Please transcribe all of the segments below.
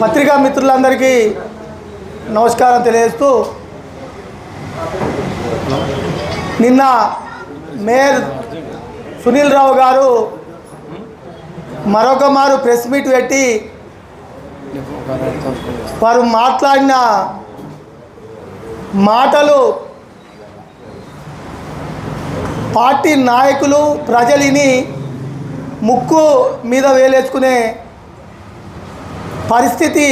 పత్రికా మిత్రులందరికీ నమస్కారం తెలియజేస్తూ నిన్న మేయర్ సునీల్ రావు గారు మరొక మారు ప్రెస్ మీట్ పెట్టి వారు మాట్లాడిన మాటలు పార్టీ నాయకులు ప్రజలిని ముక్కు మీద వేలేసుకునే పరిస్థితి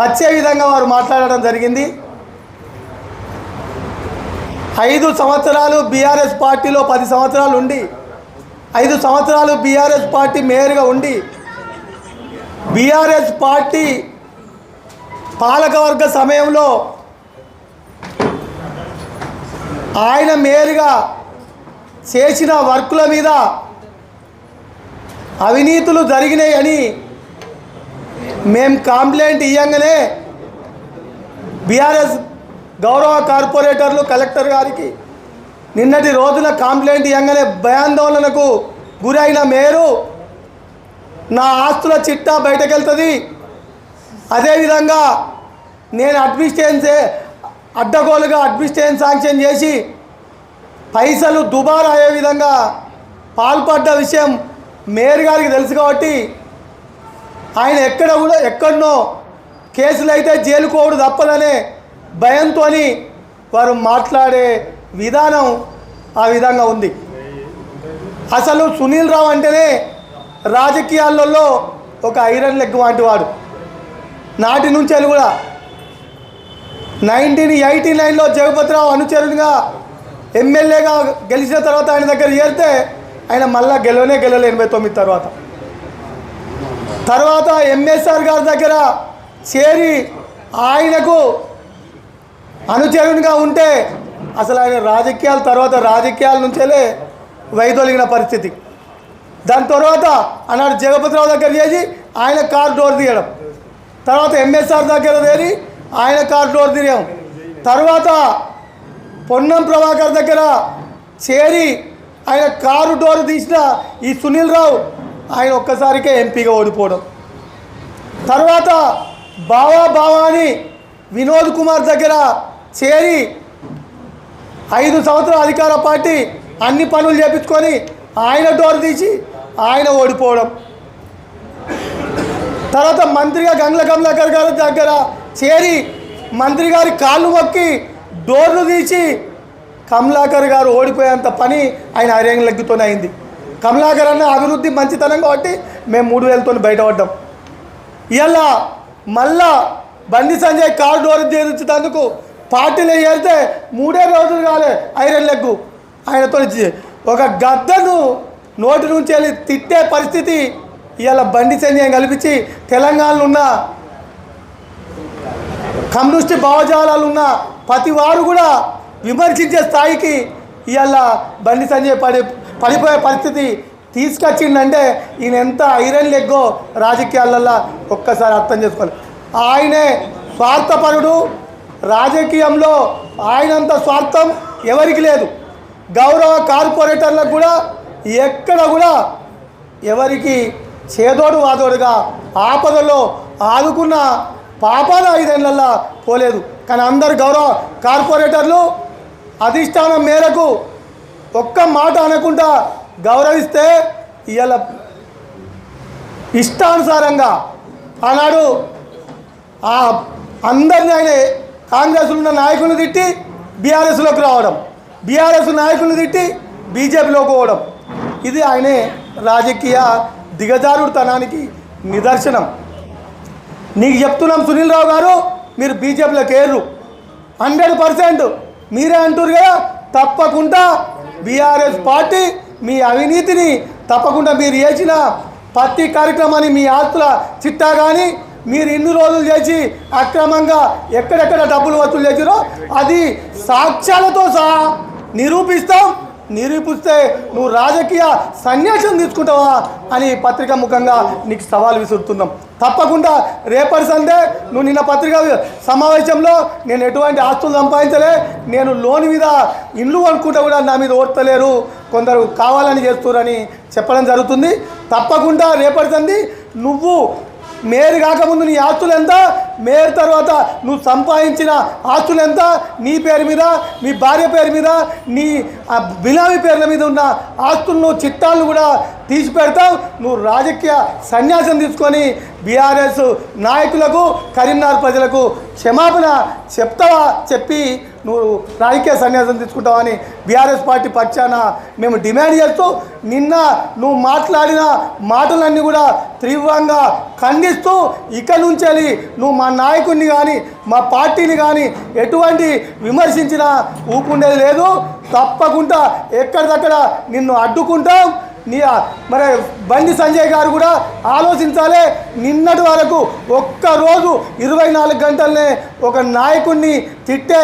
వచ్చే విధంగా వారు మాట్లాడడం జరిగింది. ఐదు సంవత్సరాలు బీఆర్ఎస్ పార్టీలో పది సంవత్సరాలు ఉండి ఐదు సంవత్సరాలు బీఆర్ఎస్ పార్టీ మేయర్గా ఉండి బీఆర్ఎస్ పార్టీ పాలకవర్గ సమయంలో ఆయన మేయర్గా చేసిన వర్కుల మీద అవినీతులు జరిగినాయని మేము కంప్లైంట్ ఇవ్వగానే బీఆర్ఎస్ గౌరవ కార్పొరేటర్లు కలెక్టర్ గారికి నిన్నటి రోజున కంప్లైంట్ ఇవ్వగానే భయాందోళనకు గురైన మేరు నా ఆస్తుల చిట్టా బయటకెళ్తుంది. అదేవిధంగా నేను అడ్మినిస్ట్రేషన్సే అడ్డగోలుగా అడ్మినిస్ట్రేషన్ శాంక్షన్ చేసి పైసలు దుబారా అయ్యే విధంగా పాల్పడ్డ విషయం మేయర్ గారికి తెలుసు కాబట్టి ఆయన ఎక్కడ కూడా ఎక్కడనో కేసులు అయితే జైలుకోవడం తప్పదనే భయంతో వారు మాట్లాడే విధానం ఆ విధంగా ఉంది. అసలు సునీల్ రావు అంటేనే రాజకీయాలలో ఒక ఐరన్ లెగ్ వంటి వాడు. నాటి నుంచి అది కూడా నైన్టీన్ ఎయిటీ నైన్లో జగపతిరావు అనుచరునిగా ఎమ్మెల్యేగా గెలిచిన తర్వాత ఆయన దగ్గర చేరితే ఆయన మళ్ళా గెలవనే గెలవలే ఎనభై తొమ్మిది తర్వాత. తర్వాత ఎంఎస్ఆర్ గారి దగ్గర చేరి ఆయనకు అనుచరునిగా ఉంటే అసలు ఆయన రాజకీయాల తర్వాత రాజకీయాల నుంచేలే వైదొలిగిన పరిస్థితి. దాని తర్వాత ఆనాడు జగపతిరావు దగ్గర చేసి ఆయన కార్ డోర్ తీయడం. తర్వాత ఎంఎస్ఆర్ దగ్గర తీరి ఆయన కార్ డోర్ తీయడం. తర్వాత పొన్నం ప్రభాకర్ దగ్గర చేరి ఆయన కారు డోర్ తీసిన ఈ సునీల్ రావు ఆయన ఒక్కసారికే ఎంపీగా ఓడిపోవడం. తర్వాత బావా బావా అని వినోద్ కుమార్ దగ్గర చేరి ఐదు సంవత్సరాల అధికార పార్టీ అన్ని పనులు చేపించుకొని ఆయన డోర్ తీసి ఆయన ఓడిపోవడం. తర్వాత మంత్రిగా గంగ్ల కమలాకర్ గారి దగ్గర చేరి మంత్రి గారి కాళ్ళు మొక్కి డోర్లు తీసి కమలాకర్ గారు ఓడిపోయేంత పని ఆయన ఐరేంగ్ లెగ్గుతోనే అయింది. కమలాకర్ అన్న అభివృద్ధి మంచితనం కాబట్టి మేము మూడు వేలతో బయటపడ్డాం. ఇలా మళ్ళా బండి సంజయ్ కారు డోర్ చేయించేందుకు పార్టీలో చేరితే మూడే రోజులు కాలే ఐరన్ లెగ్గు ఆయనతో ఒక గద్దను నోటి నుంచి వెళ్ళి తిట్టే పరిస్థితి ఇవాళ బండి సంజయ్ కల్పించి తెలంగాణలో ఉన్న కమ్యూనిస్ట్ భావజాలాలు ఉన్న ప్రతి వారు కూడా విమర్శించే స్థాయికి ఇవాళ బండి సంజయ్ పడి పడిపోయే పరిస్థితి తీసుకొచ్చిందంటే ఈయన ఎంత ఐరన్ లెగ్గో రాజకీయాలల్లో ఒక్కసారి అర్థం చేసుకోవాలి. ఆయనే స్వార్థపరుడు రాజకీయంలో ఆయనంత స్వార్థం ఎవరికి లేదు. గౌరవ కార్పొరేటర్లకు కూడా ఎక్కడ కూడా ఎవరికి చేదోడు వాదోడుగా ఆపదలో ఆదుకున్న పాపాలు ఐదేళ్ళలో పోలేదు. కానీ అందరు గౌరవ కార్పొరేటర్లు అధిష్టానం మేరకు ఒక్క మాట అనకుండా గౌరవిస్తే ఇవాళ ఇష్టానుసారంగా ఆనాడు ఆ అందరిని ఆయన కాంగ్రెస్లో ఉన్న నాయకులను తిట్టి బీఆర్ఎస్లోకి రావడం బీఆర్ఎస్ నాయకులను తిట్టి బీజేపీలోకి పోవడం. ఇది ఆయనే రాజకీయ దిగజారుడుతనానికి నిదర్శనం. నీకు చెప్తున్నాం సునీల్ రావు గారు మీరు బీజేపీలోకి ఏర్రు. Hundred percent. మీరే అంటారు కదా తప్పకుండా బీఆర్ఎస్ పార్టీ మీ అవినీతిని తప్పకుండా మీరు చేసిన ప్రతి కార్యక్రమాన్ని మీ ఆస్తుల చిట్టా కానీ మీరు ఇన్ని రోజులు చేసి అక్రమంగా ఎక్కడెక్కడ డబ్బులు వసూలు చేసిరో అది సాక్ష్యాలతో సహా నిరూపిస్తాం. నిరూపిస్తే నువ్వు రాజకీయ సన్యాసం తీసుకుంటావా అని పత్రిక ముఖంగా నీకు సవాల్ విసురుతున్నాం. తప్పకుండా రేపటి సందే నువ్వు నిన్న పత్రిక సమావేశంలో నేను ఎటువంటి ఆస్తులు సంపాదించలే నేను లోన్ మీద ఇల్లు అనుకుంటా కూడా నా మీద ఓర్తలేరు కొందరు కావాలని చేస్తున్నారని చెప్పడం జరుగుతుంది. తప్పకుండా రేపటి సంది నువ్వు మేరు కాకముందు నీ ఆస్తులు ఎంత? మేరు తర్వాత నువ్వు సంపాదించిన ఆస్తులు ఎంత? నీ పేరు మీద మీ భార్య పేరు మీద నీ బినామీ పేర్ల మీద ఉన్న ఆస్తులను చిట్టాలను కూడా తీసి పెడతావు నువ్వు రాజకీయ సన్యాసం తీసుకొని బీఆర్ఎస్ నాయకులకు కరీంనగర్ ప్రజలకు క్షమాపణ చెప్తావా? చెప్పి నువ్వు రాజకీయ సన్యాసం తీసుకుంటావని బీఆర్ఎస్ పార్టీ పక్షాన మేము డిమాండ్ చేస్తూ నిన్న నువ్వు మాట్లాడిన మాటలన్నీ కూడా తీవ్రంగా ఖండిస్తూ ఇక నుంచి నువ్వు మా నాయకుడిని కానీ మా పార్టీని కానీ ఎటువంటి విమర్శించినా ఊపుండేది లేదు. తప్పకుండా ఎక్కడిదక్కడ నిన్ను అడ్డుకుంటాం. నీ మరి బండి సంజయ్ గారు కూడా ఆలోచించాలి. నిన్నటి వరకు ఒక్కరోజు ఇరవై నాలుగు గంటలనే ఒక నాయకుడిని తిట్టే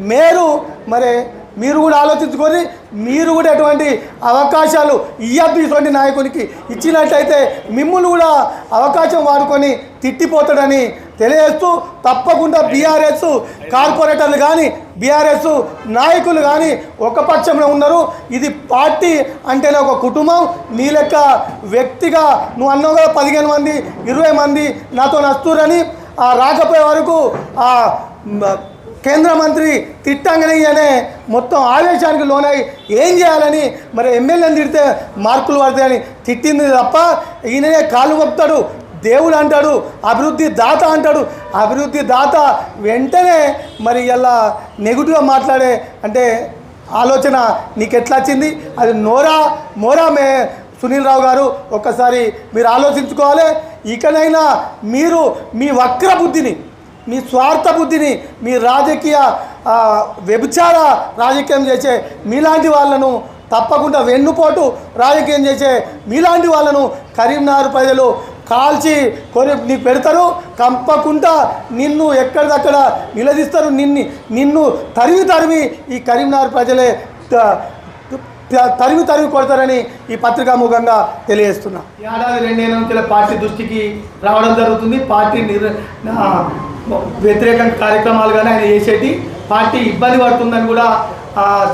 మేరు మరి మీరు కూడా ఆలోచించుకొని మీరు కూడా ఎటువంటి అవకాశాలు ఇయ్యద్దు ఇటువంటి నాయకునికి ఇచ్చినట్లయితే మిమ్మల్ని కూడా అవకాశం వాడుకొని తిట్టిపోతాడని తెలియజేస్తూ తప్పకుండా బీఆర్ఎస్ కార్పొరేటర్లు కానీ బీఆర్ఎస్ నాయకులు కానీ ఒక పక్షంలో ఉన్నారు. ఇది పార్టీ అంటేనే ఒక కుటుంబం. నీ లెక్క వ్యక్తిగా నువ్వు అన్నావు కదా పదిహేను మంది ఇరవై మంది నాతో నస్తురని ఆ రాకపోయే వరకు కేంద్ర మంత్రి తిట్టంగనయ్యనే మొత్తం ఆవేశానికి లోనై ఏం చేయాలని మరి ఎమ్మెల్యేని తిడితే మార్కులు పడతాయని తిట్టింది తప్ప ఈయననే కాలు మొప్తాడు దేవుడు అంటాడు అభివృద్ధి దాత అంటాడు. అభివృద్ధి దాత వెంటనే మరి ఇలా నెగిటివ్గా మాట్లాడే అంటే ఆలోచన నీకు ఎట్లా వచ్చింది? అది నోరా మోరా మే సునీల్ రావు గారు ఒక్కసారి మీరు ఆలోచించుకోవాలి. ఇకనైనా మీరు మీ వక్ర బుద్ధిని మీ స్వార్థ బుద్ధిని మీ రాజకీయ వ్యభిచార రాజకీయం చేసే మీలాంటి వాళ్ళను తప్పకుండా వెన్నుపోటు రాజకీయం చేసే మీలాంటి వాళ్ళను కరీంనగర్ ప్రజలు కాల్చి కొని నీకు పెడతారు. కంపకుండా నిన్ను ఎక్కడిదక్కడ నిలదీస్తారు. నిన్ను నిన్ను తరివి తరివి ఈ కరీంనగర్ ప్రజలే తరివి తరివి కొడతారని ఈ పత్రికా ముఖంగా తెలియజేస్తున్నా. ఏడాది రెండేళ్ళ పార్టీ దృష్టికి రావడం జరుగుతుంది. పార్టీ నిర్ వ్యతిరేక కార్యక్రమాలు కానీ ఆయన చేసేటి పార్టీ ఇబ్బంది పడుతుందని కూడా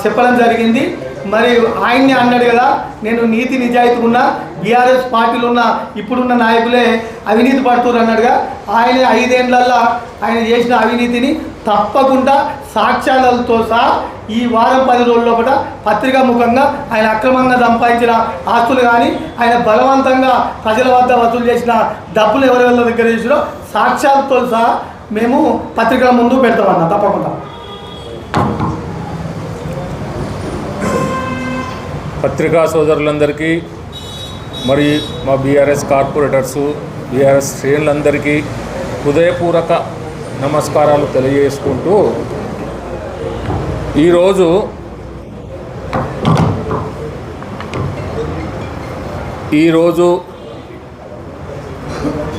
చెప్పడం జరిగింది. మరి ఆయన్ని అన్నాడు కదా నేను నీతి నిజాయితీ ఉన్న బీఆర్ఎస్ పార్టీలో ఉన్న ఇప్పుడున్న నాయకులే అవినీతి పడుతున్నారు అన్నాడుగా ఆయన ఐదేళ్ళల్లో ఆయన చేసిన అవినీతిని తప్పకుండా సాక్ష్యాలతో సహా ఈ వారం పది రోజుల లోపల పత్రికా ముఖంగా ఆయన అక్రమంగా సంపాదించిన ఆస్తులు కానీ ఆయన బలవంతంగా ప్రజల వద్ద వసూలు చేసిన డబ్బులు ఎవరెవరి దగ్గర చేసినో సాక్ష్యాలతో సహా మేము పత్రికల ముందు పెడతామన్న తప్పకుండా. పత్రికా సోదరులందరికీ మరి మా బీఆర్ఎస్ కార్పొరేటర్సు బీఆర్ఎస్ శ్రేణులందరికీ హృదయపూర్వక నమస్కారాలు తెలియజేసుకుంటూ ఈరోజు ఈరోజు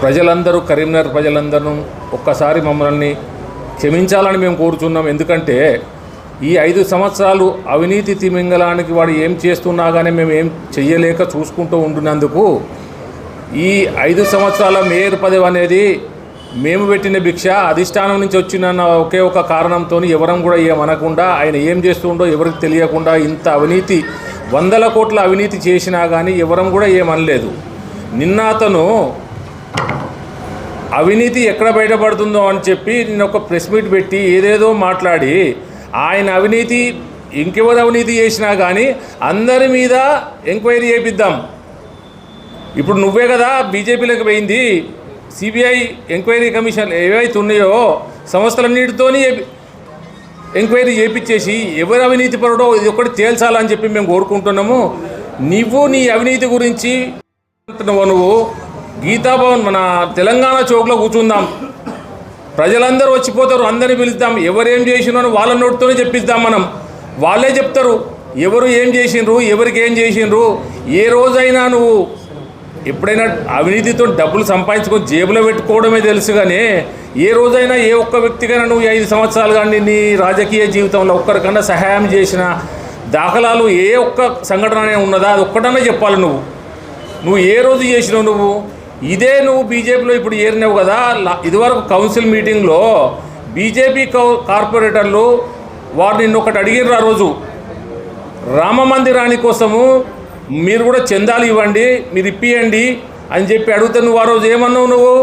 ప్రజలందరూ కరీంనగర్ ప్రజలందరూ ఒక్కసారి మమ్మల్ని క్షమించాలని మేము కోరుచున్నాం. ఎందుకంటే ఈ ఐదు సంవత్సరాలు అవినీతి తిమింగలానికి వాడు ఏం చేస్తున్నా కానీ మేము ఏం చెయ్యలేక చూసుకుంటూ ఉంటున్నందుకు ఈ ఐదు సంవత్సరాల మేయర్ పదవి అనేది మేము పెట్టిన భిక్ష అధిష్టానం నుంచి వచ్చిన ఒకే ఒక కారణంతో ఎవరం కూడా ఏమనకుండా ఆయన ఏం చేస్తుండో ఎవరికి తెలియకుండా ఇంత అవినీతి వందల కోట్ల అవినీతి చేసినా కానీ ఎవరం కూడా ఏమనలేదు. నిన్న అతను అవినీతి ఎక్కడ బయటపడుతుందో అని చెప్పి నేను ఒక ప్రెస్ మీట్ పెట్టి ఏదేదో మాట్లాడి ఆయన అవినీతి ఇంకెవరు అవినీతి చేసినా కానీ అందరి మీద ఎంక్వైరీ చేపిద్దాం. ఇప్పుడు నువ్వే కదా బీజేపీలోకి పోయింది సిబిఐ ఎంక్వైరీ కమిషన్ ఏవైతే ఉన్నాయో సంస్థలన్నిటితోని ఎంక్వైరీ చేపించేసి ఎవరు అవినీతి పడడో ఇది ఒకటి తేల్చాలని చెప్పి మేము కోరుకుంటున్నాము. నువ్వు నీ అవినీతి గురించి అంటున్నావు నువ్వు గీతాభవన్ మన తెలంగాణ చౌక్లో కూర్చుందాం. ప్రజలందరూ వచ్చిపోతారు అందరిని పిలుద్దాం. ఎవరేం చేసినో వాళ్ళ నోటితోనే చెప్పిద్దాం మనం. వాళ్ళే చెప్తారు ఎవరు ఏం చేసిండ్రు ఎవరికి ఏం చేసిండ్రు ఏ రోజైనా నువ్వు ఎప్పుడైనా అవినీతితో డబ్బులు సంపాదించుకొని జేబులో పెట్టుకోవడమే తెలుసు కానీ ఏ రోజైనా ఏ ఒక్క వ్యక్తికైనా నువ్వు ఐదు సంవత్సరాలు కానీ నీ రాజకీయ జీవితంలో ఒక్కరికన్నా సహాయం చేసిన దాఖలాలు ఏ ఒక్క సంఘటన ఉన్నదా? అది ఒక్కటన్నా చెప్పాలి నువ్వు. నువ్వు ఏ రోజు చేసినావు నువ్వు? ఇదే నువ్వు బీజేపీలో ఇప్పుడు ఏరినావు కదా ఇదివరకు కౌన్సిల్ మీటింగ్లో బీజేపీ కౌ కార్పొరేటర్లు వారు నిన్ను ఒకటి అడిగిర్రు ఆ రోజు. రామ మందిరాని కోసము మీరు కూడా చందాలు ఇవ్వండి మీరు ఇప్పియండి అని చెప్పి అడిగితే నువ్వు ఆ రోజు ఏమన్నావు నువ్వు?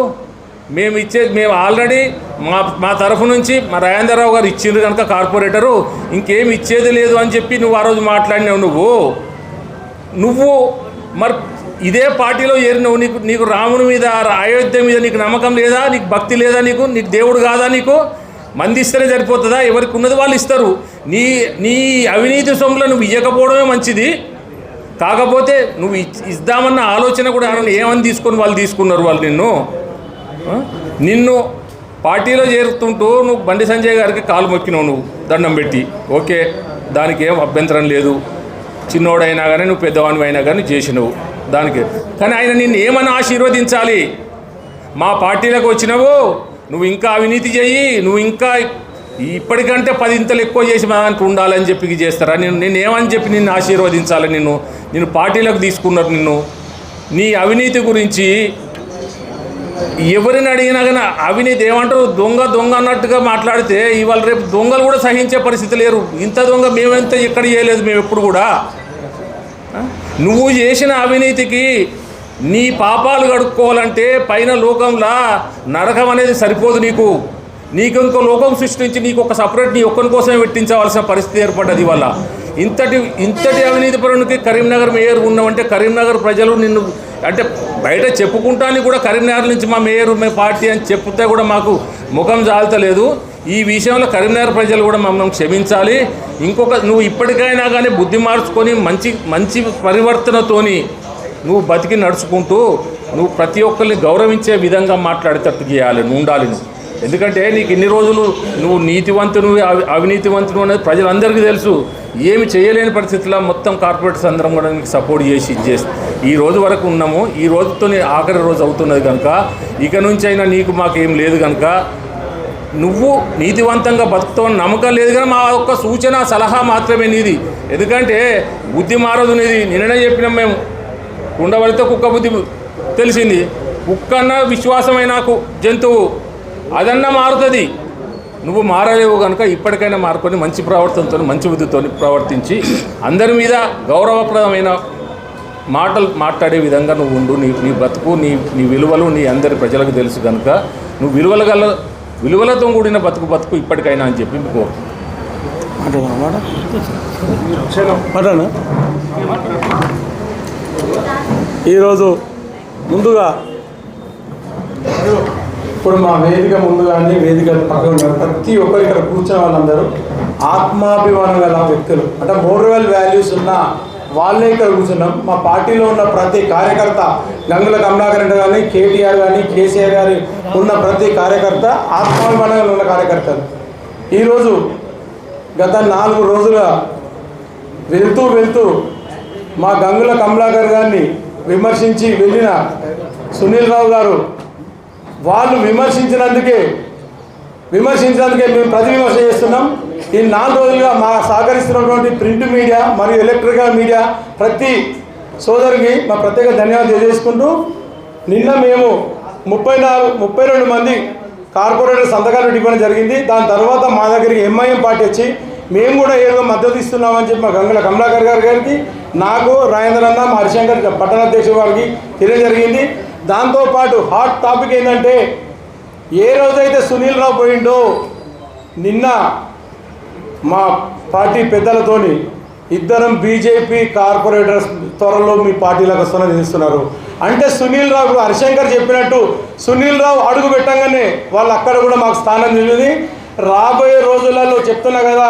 మేము ఇచ్చేది మేము ఆల్రెడీ మా మా తరఫు నుంచి మా రాజేంద్రరావు గారు ఇచ్చిండ్రు కనుక కార్పొరేటరు ఇంకేం ఇచ్చేది లేదు అని చెప్పి నువ్వు ఆ రోజు మాట్లాడినావు నువ్వు. నువ్వు మరి ఇదే పార్టీలో ఏరినవు నీకు నీకు రాముని మీద అయోధ్య మీద నీకు నమ్మకం లేదా? నీకు భక్తి లేదా నీకు? నీకు దేవుడు కాదా నీకు? మంది ఇస్తేనే సరిపోతుందా? ఎవరికి ఉన్నది వాళ్ళు ఇస్తారు. నీ నీ అవినీతి సొమ్ములు నువ్వు ఇవ్వకపోవడమే మంచిది. కాకపోతే నువ్వు ఇద్దామన్న ఆలోచన కూడా ఎవరైనా ఏమని తీసుకొని వాళ్ళు తీసుకున్నారు వాళ్ళు నిన్ను? నిన్ను పార్టీలో చేరుతుంటూ నువ్వు బండి సంజయ్ గారికి కాలు మొక్కినావు నువ్వు దండం పెట్టి. ఓకే దానికి ఏం అభ్యంతరం లేదు. చిన్నోడైనా కానీ నువ్వు పెద్దవానివైనా అయినా కానీ చేసినవు. దానికి. కానీ ఆయన నిన్ను ఏమని ఆశీర్వదించాలి? మా పార్టీలకు వచ్చినావు నువ్వు ఇంకా అవినీతి చేయి నువ్వు ఇంకా ఇప్పటికంటే పది ఇంతలు ఎక్కువ చేసి మా దానికి ఉండాలని చెప్పి చేస్తారా? నేను నేను ఏమని చెప్పి నిన్ను ఆశీర్వదించాలి నిన్ను? నేను పార్టీలకు తీసుకున్నారు నిన్ను. నీ అవినీతి గురించి ఎవరిని అడిగినా కానీ అవినీతి ఏమంటారు? దొంగ దొంగ అన్నట్టుగా మాట్లాడితే ఇవాళ రేపు దొంగలు కూడా సహించే పరిస్థితి లేరు. ఇంత దొంగ మేమెంత ఎక్కడ చేయలేదు మేము ఎప్పుడు కూడా. నువ్వు చేసిన అవినీతికి నీ పాపాలు కడుక్కోవాలంటే పైన లోకంలా నరకం అనేది సరిపోదు నీకు. నీకు ఇంకో లోకం సృష్టించి నీకు ఒక సపరేట్ నీ ఒక్కరి కోసమే పెట్టించవలసిన పరిస్థితి ఏర్పడ్డది వల్ల ఇంతటి ఇంతటి అవినీతి పరునికి కరీంనగర్ మేయర్ ఉన్నామంటే కరీంనగర్ ప్రజలు నిన్ను అంటే బయట చెప్పుకుంటానికి కూడా కరీంనగర్ నుంచి మా మేయర్ మే పార్టీ అని చెప్తే కూడా మాకు ముఖం జాలతలేదు. ఈ విషయంలో కరీంనగర్ ప్రజలు కూడా మమ్మల్ని క్షమించాలి. ఇంకొక నువ్వు ఇప్పటికైనా కానీ బుద్ధి మార్చుకొని మంచి మంచి పరివర్తనతోని నువ్వు బతికి నడుచుకుంటూ నువ్వు ప్రతి ఒక్కరిని గౌరవించే విధంగా మాట్లాడేటట్టు చేయాలి నువ్వు ఉండాలి నువ్వు. ఎందుకంటే నీకు ఇన్ని రోజులు నువ్వు నీతివంతును అవి అవినీతివంతును అనేది ప్రజలందరికీ తెలుసు. ఏమి చేయలేని పరిస్థితుల్లో మొత్తం కార్పొరేట్స్ అందరం కూడా నీకు సపోర్ట్ చేసి ఇచ్చేసి ఈ రోజు వరకు ఉన్నాము. ఈ రోజుతో ఆఖరి రోజు అవుతున్నది కనుక. ఇక నుంచి అయినా నీకు మాకేం లేదు కనుక. నువ్వు నీతివంతంగా బతుకుతావని నమ్మకం లేదు కానీ మా ఒక్క సూచన సలహా మాత్రమే నీది. ఎందుకంటే బుద్ధి మారదు నీది. నిన్ననే చెప్పినాం మేము. ఉండవలితో కుక్క బుద్ధి తెలిసింది. కుక్క అన్న విశ్వాసమైన నాకు జంతువు. అదన్నా మారుతుంది. నువ్వు మారలేవు కనుక ఇప్పటికైనా మారుకొని మంచి ప్రవర్తనతో మంచి బుద్ధితో ప్రవర్తించి అందరి మీద గౌరవప్రదమైన మాటలు మాట్లాడే విధంగా నువ్వు ఉండు. నీ నీ బతుకు నీ నీ విలువలు నీ అందరి ప్రజలకు తెలుసు కనుక నువ్వు విలువలు గల విలువలతో కూడిన బతుకు బతుకు ఇప్పటికైనా అని చెప్పి మీకు మాట్లాడనా? ఈరోజు ముందుగా ఇప్పుడు మా వేదిక ముందుగానే వేదిక పక్కన ఉన్నారు. ప్రతి ఒక్కరు ఇక్కడ కూర్చున్న వాళ్ళందరూ ఆత్మాభిమానం గల వ్యక్తులు. అంటే మోరల్ వాల్యూస్ ఉన్న వాళ్ళే ఇక్కడ కూర్చున్నాం. మా పార్టీలో ఉన్న ప్రతి కార్యకర్త గంగుల కమలాకర్ రెడ్డి కానీ కేటీఆర్ కానీ కేసీఆర్ గారి ఉన్న ప్రతి కార్యకర్త ఆత్మాభిమానంగా ఉన్న కార్యకర్తలు. ఈరోజు గత నాలుగు రోజులుగా వెళ్తూ వెళ్తూ మా గంగుల కమలాకర్ గారిని విమర్శించి వెళ్ళిన సునీల్ రావు గారు వాళ్ళు విమర్శించినందుకే విమర్శించినందుకే మేము ప్రతి విమర్శ చేస్తున్నాం. ఈ నాలుగు రోజులుగా మా సహకరిస్తున్నటువంటి ప్రింట్ మీడియా మరియు ఎలక్ట్రికల్ మీడియా ప్రతి సోదరికి మా ప్రత్యేక ధన్యవాదాలు తెలియజేసుకుంటూ నిన్న మేము ముప్పై నాలుగు ముప్పై రెండు మంది కార్పొరేటర్ సంతకాలు ఇవ్వడం జరిగింది. దాని తర్వాత మా దగ్గరికి ఎంఐఎం పార్టీ వచ్చి మేము కూడా ఏదో మద్దతు ఇస్తున్నామని చెప్పి మా గంగుల కమలాకర్ గారి గారికి నాకు రాజేంద్రన్న మా హరిశంకర్ పట్టణాధ్యక్షుడు వారికి తెలియజరిగింది దాంతోపాటు హాట్ టాపిక్ ఏంటంటే ఏ రోజైతే సునీల్ రావు పోయిండో నిన్న మా పార్టీ పెద్దలతోని ఇద్దరం బీజేపీ కార్పొరేటర్స్ త్వరలో మీ పార్టీలకు వస్తున్నది తెలుస్తున్నారు అంటే సునీల్ రావు ఇప్పుడు హరిశంకర్ చెప్పినట్టు సునీల్ రావు అడుగు పెట్టంగానే వాళ్ళు అక్కడ కూడా మాకు స్థానం తెలియదు రాబోయే రోజులలో చెప్తున్నా కదా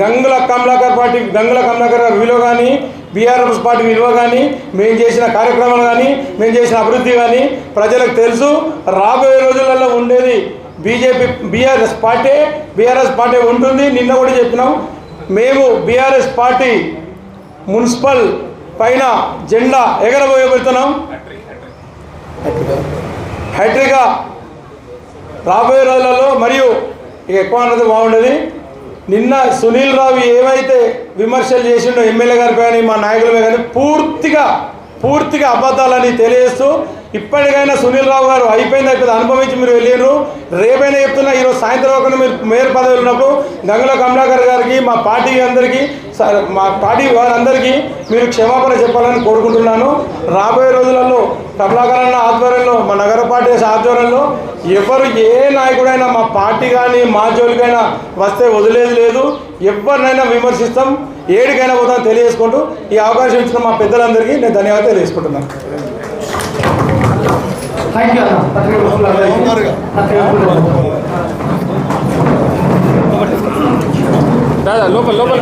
గంగుల కమలాకర్ పార్టీ గంగుల కమలాకర్ గారి విలువ కానీ బీఆర్ఎస్ పార్టీ విలువ కానీ మేము చేసిన కార్యక్రమాలు కానీ మేము చేసిన అభివృద్ధి కానీ ప్రజలకు తెలుసు. రాబోయే రోజులలో ఉండేది BJP BRS party BRS party ఉంటుంది నిన్న కూడా చెప్పినాం. మేము బీఆర్ఎస్ పార్టీ మున్సిపల్ పైన జెండా ఎగరబోయబోతున్నాం. హ్యాట్రిగా రాబోయే రోజులలో మరియు ఇక ఎక్కువ అన్నది బాగుండేది. నిన్న సునీల్ రావు ఏవైతే విమర్శలు చేసిండో ఎమ్మెల్యే గారిపై కానీ మా నాయకులపై కానీ పూర్తిగా పూర్తిగా అబద్ధాలని తెలియజేస్తూ ఇప్పటికైనా సునీల్ రావు గారు అయిపోయింది అయిపోయింది అనుభవించి మీరు వెళ్ళారు రేపైనా చెప్తున్నా ఈరోజు సాయంత్రం ఒక మీరు మేయర్ పదవిలో ఉన్నప్పుడు గంగుల కమలాకర్ గారికి మా పార్టీ అందరికీ స- మా పార్టీ వారందరికీ మీరు క్షమాపణ చెప్పాలని కోరుకుంటున్నాను. రాబోయే రోజులలో కమలాకర్ అన్న ఆధ్వర్యంలో మా నగర పార్టీ ఆధ్వర్యంలో ఎవరు ఏ నాయకుడైనా మా పార్టీ కానీ మా జోలికైనా వస్తే వదిలేదు లేదు. ఎవరినైనా విమర్శిస్తాం ఏడికైనా పోతాం తెలియజేసుకుంటూ ఈ అవకాశం ఇచ్చిన మా పెద్దలందరికీ నేను ధన్యవాదాలు తెలియజేసుకుంటున్నాను. థ్యాంక్ యూ అన్న. పత్రిక లోపల లోపల